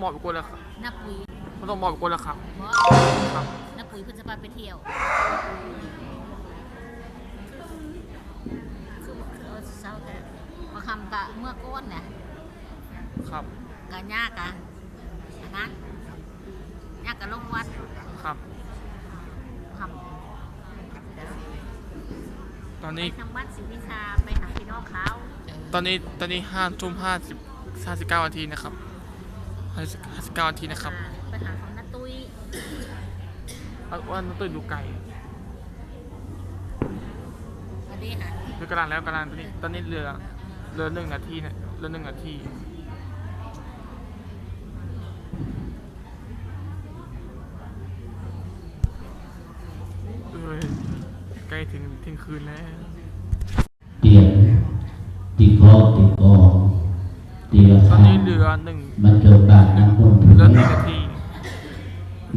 หมอบไปกวนแล้วครับนักปุ๋ยไม่ต้องหมอบไปกวนแล้วครับเพราะครับนักปุ๋ยเพิ่นจะพาไปเที่ยวคือคือเอาเศร้าแต่มาคำกะเมื่อก้นเนี่ยครับกะยากะอันนั้นยากกะลงวัดครับคำตอนนี้ทางวัดศรีวิชาไปหาพี่น้องเขาตอนนี้ตอนนี้ห้าทุ่มห้าสิบห้าสิบเก้านาทีนะครับ ห้าสิบเก้านาทีนะครับอ่าไปหาของนักตุ้ยว่าน้องตื่นอยู่ไกลวันนี้ค่ะเรือกำลังแล้วกำลังตอนนี้ตอนนี้เรือเรือหนึ่งนาทีเนี่ยเรือหนึ่งนาทีเอ้ยใกล้ถึงเที่ยงคืนแล้วเตี ตีละตคอนรั้นี้งเรือหนึ่งมันเกิดบาดน้ำมันเรือหนึ่งนาที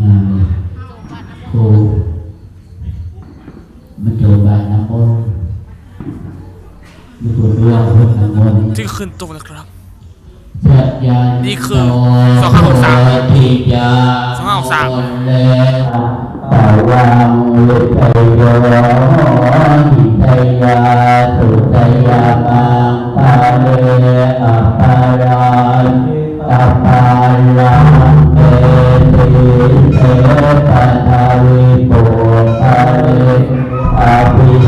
งานเลยโรงพยาบาลน้ำครูมันเกิดบาดน้ำมันมีคนเรือคนน้ำมันที่ขึ้นตัวแล้วครับสัจญานี่คือสองห้าหกสามทิยาสองห้าหกสามเลตาวังลุตโยหิตยาสุตยามังปาเล เตปะทาวิปุปะเลอาภิ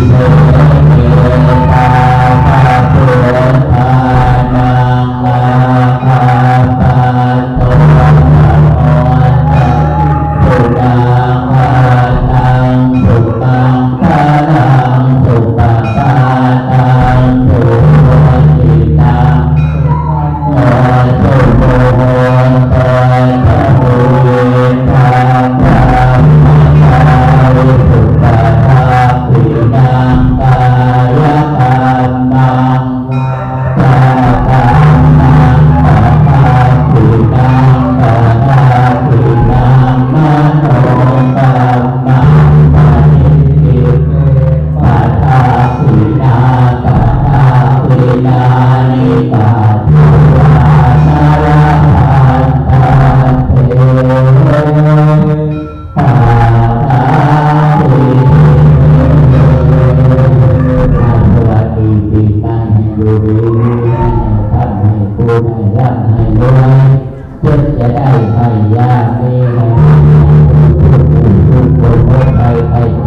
ร่ำให้รวยเพื่อจะได้ให้ยาเมีให้ทุกคนทุกภัยภัยที่ไม่